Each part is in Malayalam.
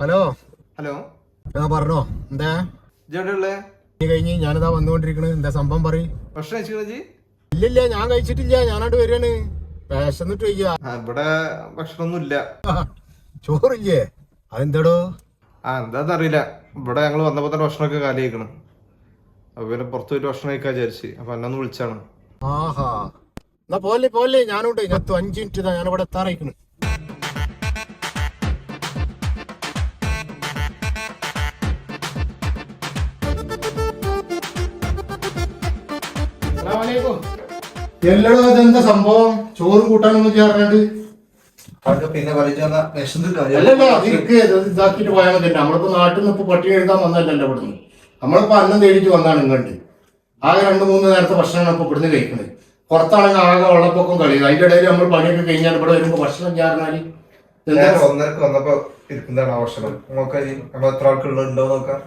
ഹലോ? ഹലോ? ആ പറഞ്ഞോ. എന്താ? കഴിഞ്ഞ് ഞാനിതാ വന്നുകൊണ്ടിരിക്കണേ. എന്താ സംഭവം പറയും. ഇല്ലില്ല ഞാൻ കഴിച്ചിട്ടില്ല. ഞാനായിട്ട് വരികയാണ്. വേഷന്നിട്ട് കഴിക്കുക ഇവിടെ ഭക്ഷണമൊന്നുമില്ല. ചോറില്ലേ? അതെന്താടോ? ആ എന്താന്ന് അറിയില്ല ഇവിടെ ഞങ്ങൾ വന്നപ്പോ തന്നെ ഭക്ഷണമൊക്കെ കാലിയേക്കണം അപ്പൊ പിന്നെ പുറത്തു പോയിട്ട് ഭക്ഷണം കഴിക്കാൻ വിചാരിച്ചു. അപ്പൊ എന്നെ ഒന്ന് വിളിച്ചാണ്. ആഹാ. എന്നാ പോലെ പോലെ. ഞാനുണ്ട്. ഞാൻ അഞ്ച് മിനിറ്റ് ഞാൻ ഇവിടെ എത്താറായിക്കണ്. എല്ലടോ അതെന്താ സംഭവം? ചോറും കൂട്ടാനൊന്നും ചേർന്നിട്ട്? പിന്നെ ഇതാക്കിട്ട് പോയാൽ മതി. നമ്മളിപ്പോ നാട്ടിൽ നിന്ന് ഇപ്പൊ പട്ടിണി എഴുതാൻ വന്നല്ലല്ലോ ഇവിടുന്ന്? നമ്മളിപ്പോ അന്നം തേടിയിട്ട് വന്നാണ് ഇങ്ങോട്ട്. ആകെ രണ്ടു മൂന്ന് നേരത്തെ ഭക്ഷണമാണ് ഇപ്പൊ ഇവിടുന്ന് കഴിക്കുന്നത് പുറത്താണെങ്കിൽ ആകെ വെള്ളപ്പൊക്കം കളി അതിന്റെ ഇടയിൽ നമ്മൾ പണിയൊക്കെ കഴിഞ്ഞാൽ ഇവിടെ വരുമ്പോ ഭക്ഷണം ചേർന്നാൽ ഒന്നരക്ക് വന്നപ്പോ ഇരിക്കുന്നതാണ് ഭക്ഷണം. നോക്കാം നമ്മൾ എത്ര ആൾക്കുണ്ടോ നോക്കാം.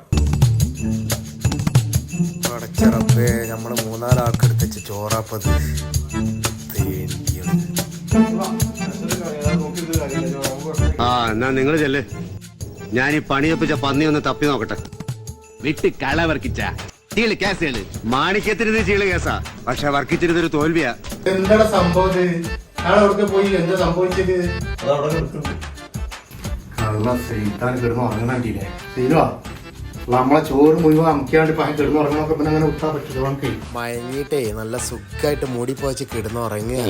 പടച്ചറപ്പേ നമ്മൾ മൂന്നാലാൾക്ക് എടുത്തുവെച്ച് ചോറാപ്പത്. ആ എന്നാ നിങ്ങൾ ചെല്ലേ. ഞാൻ ഈ പണിയൊപ്പിച്ച പന്നി ഒന്ന് തപ്പി നോക്കട്ടെ. വിട്ട് ചീൾ കേസാ. പക്ഷെ വർക്കിച്ചിരുന്നൊരു തോൽവിയാ. എന്താണ് സംഭവം ഞാൻ അവിടേക്ക് പോയി എന്താ സംഭവിച്ചത്? കള്ള സൈത്താൻ കിടന്ന് ഉറങ്ങണണ്ടില്ലേ ശരിയാ നമ്മളെ ചോറ് മുഴുവൻ അമുക്കിയാണ്ട് പഹ കിടന്ന് ഉറങ്ങണമൊക്കെ പിന്നെ അങ്ങനെ വിട്ടാ പറ്റില്ല നമുക്ക്. മയങ്ങിയിട്ടേ നല്ല സുഖമായിട്ട് മൂടി പോച്ച് കിടന്ന് ഉറങ്ങുക.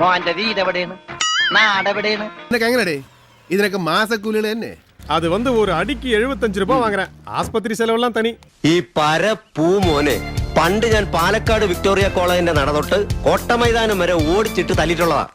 മോന്റെ വീട് എവിടെയാണ് നാട് എവിടെയാണ് നിനക്ക് എങ്ങനെടേ ഇതിനൊക്കെ മാസക്കൂലികൾ തന്നെ அது வந்து ஒரு அடிக்கு எழுபத்தஞ்சு ரூபாய் வாங்குறேன் ஆஸ்பத்திரி செலவெல்லாம் தனி ഈ പര പൂ മോനെ പണ്ട് ഞാൻ പാലക്കാട് വിക്ടോറിയ കോളേജിന്റെ നട തൊട്ട് കോട്ടമൈതാനം വരെ ഓടിച്ചിട്ട് തല്ലിയിട്ടുള്ളതാ